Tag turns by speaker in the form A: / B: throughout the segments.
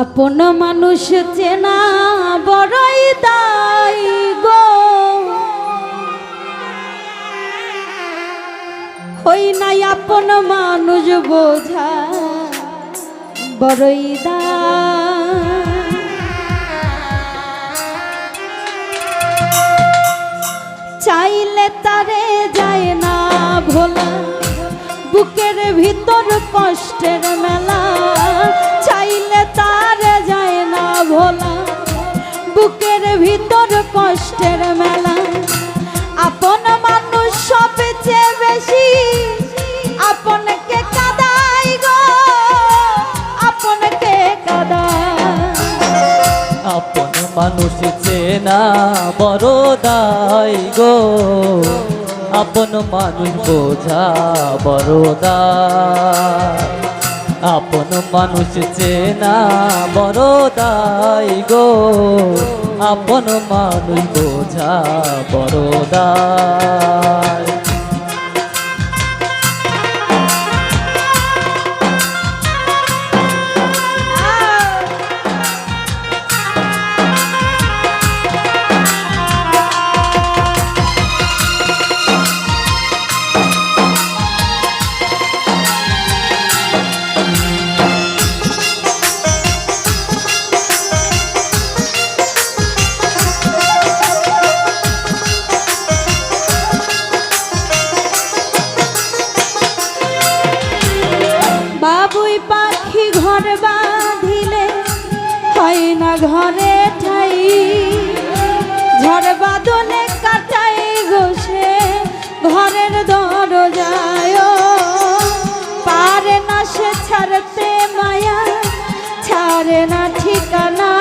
A: আপন মানুষ চেনা বড়ই দাই গো। হই নাই আপন মানুষ বোঝা বড়ই দায়। চাইলে তারে যায় না ভোলা, বুকের ভিতর কষ্টের মেলা। মানুষ
B: চেনা বড় দায় গো। আপন মানুষ বোঝা বড় আপন মানুষ চেনা বড় দায় গো। আপন মানুষ বোঝা বড় দায়
A: ঘরে ঠাই, ঝড় বাদলে কাটাই গোসে ঘরের দরজায়। পারে না সে ছাড়তে মায়া, ছাড়ে না ঠিকানা।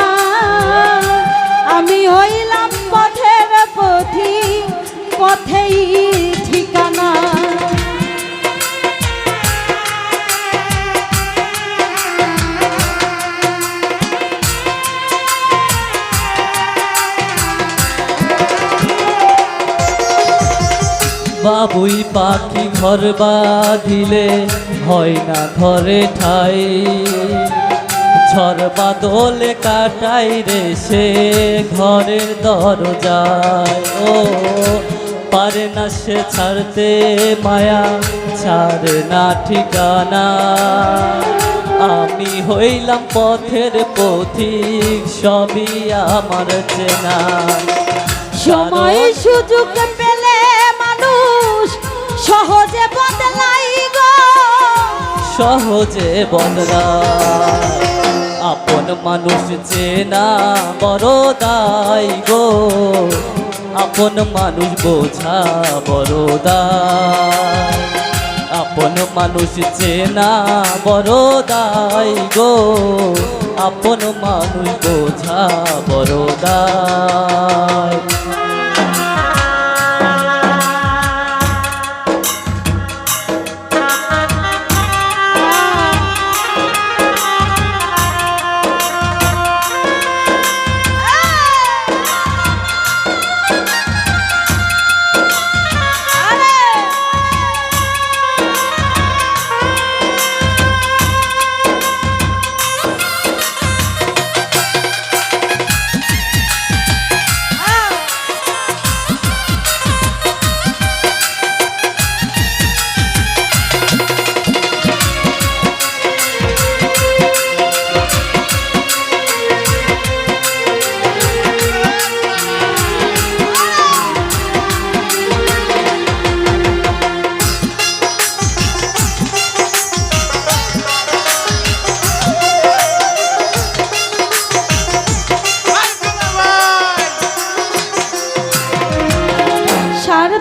A: আমি হইলাম পথের পথি, পথেই
B: বাবুই পাখি ঘর বাঁধিলে হয় না ঘরে ঠাই। ঝড় বাদলে কাটাই রে সে ঘরের দরজায়। ও পারে না সে ছাড়তে মায়া ছাড়ে না ঠিকানা। আমি হইলাম পথের পথিক সবই আমার চেনা।
A: সময় সুযোগ সহজে বদলাই গো।
B: সহজে বদলা আপন মানুষ চেনা বড় দায় গো। আপন মানুষ বোঝা বড় দায়। আপন মানুষ চেনা বড় দায় গো। আপন মানুষ বোঝা বড় দায়।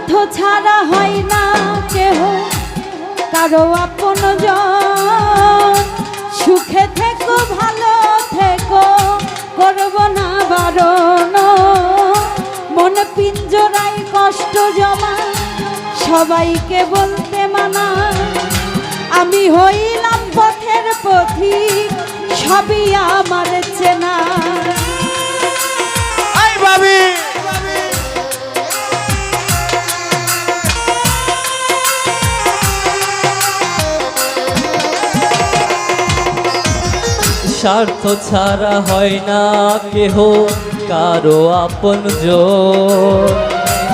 A: স্বার্থ ছাড়া হয় না কেহ। কারও আপন সুখে থেকো, ভালো থেকো, করব না বারণ। মন পিঞ্জরাই কষ্ট জমা, সবাইকে বলতে মানা। আমি হইলাম পথের পথি সবই আমার চেনা।
B: স্বার্থ ছাড়া হয় না কেহ, কারও আপন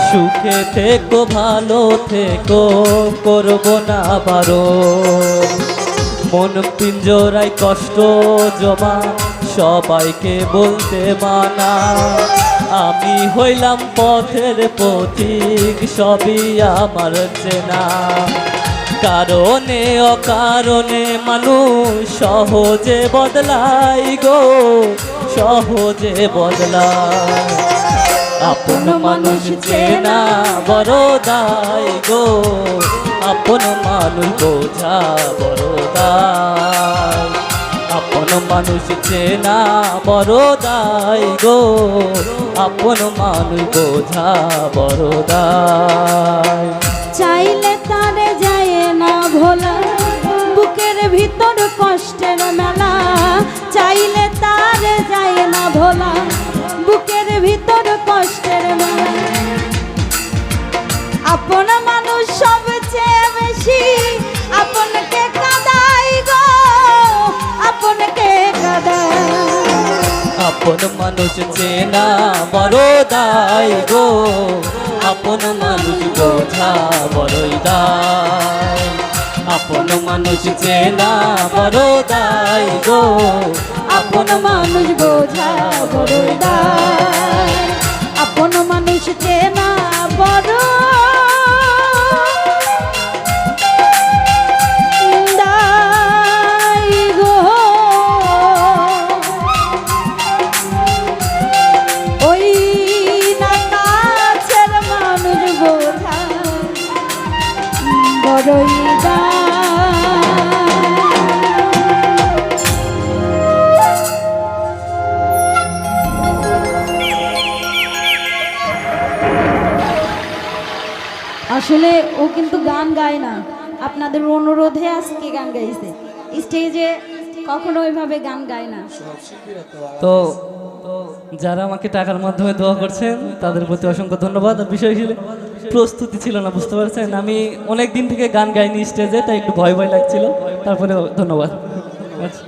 B: সুখে থেকো, ভালো থেকো, করব না বারো মন পিঞ্জরায় কষ্ট জমা, সবাইকে বলতে মানা। আমি হইলাম পথের পথিক, সবই আমার চেনা। কারণে, অকারণে মানুষ সহজে বদলাই গো, সহজে বদলায় আপন মানুষ চেনা বড় দায় গো, আপন মানুষ বোঝা বড় আপন মানুষ চেনা বড় দায় গো, আপন মানুষ বোঝা বড়
A: চাইলে মানুষ
B: চেনা বড় গো, আপন মানুষ বোঝা বড়ই দায়। আপন মানুষ চেনা বড় দায় গো,
A: আপন মানুষ বোঝা বড়ই দায়। আপন মানুষ চেনা আসলে ও কিন্তু গান গায় না। আপনাদের অনুরোধে আজকে গান গাইছে। স্টেজে কখনো ওইভাবে গান গায় না।
B: তো যারা আমাকে টাকার মাধ্যমে দোয়া করছেন, তাদের প্রতি অসংখ্য ধন্যবাদ। আর বিষয় ছিল প্রস্তুতি ছিল না, বুঝতে পারছেন? আমি অনেক দিন থেকে গান গাইনি স্টেজে তাই একটু ভয় ভয় লাগছিল। তারপরে ধন্যবাদ। আচ্ছা